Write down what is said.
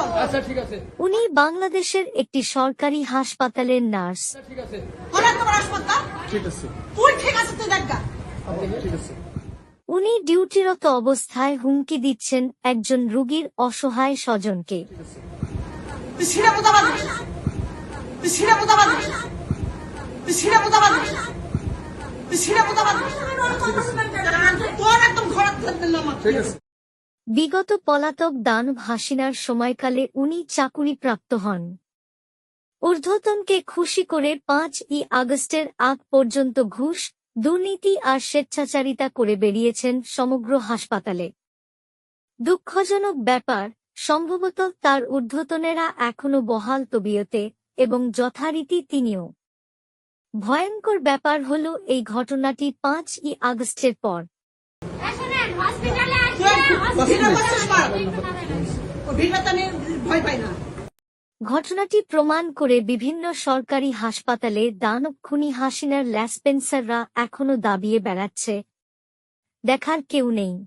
আচ্ছা ঠিক আছে। উনি বাংলাদেশের একটি সরকারি হাসপাতালের নার্স। আচ্ছা, ঠিক আছে। ওরা তোমার হাসপাতাল। ঠিক আছে। তুই ঠিক আছে তুই দেখা ঠিক আছে। উনি ডিউটিরত অবস্থায় হুমকি দিচ্ছেন একজন রুগীর অসহায় স্বজনকে। ঠিক আছে। বিগত পলাতক দান হাসিনার সময়কালে উনি চাকুরিপ্রাপ্ত হন। ঊর্ধ্বতনকে খুশি করে পাঁচ ই আগস্টের আগ পর্যন্ত ঘুষ, দুর্নীতি আর স্বেচ্ছাচারিতা করে বেরিয়েছেন সমগ্র হাসপাতালে। দুঃখজনক ব্যাপার, সম্ভবত তার ঊর্ধ্বতনেরা এখনও বহাল তবিয়তে এবং যথারীতি তিনিও। ভয়ঙ্কর ব্যাপার হল এই ঘটনাটি পাঁচ ই আগস্টের পর। ঘটনাটি প্রমাণ করে বিভিন্ন সরকারি হাসপাতালে দানক্ষুনি খুনি হাসিনার ল্যাসপেন্সাররা এখনও দাবিয়ে বেড়াচ্ছে। দেখার কেউ নেই।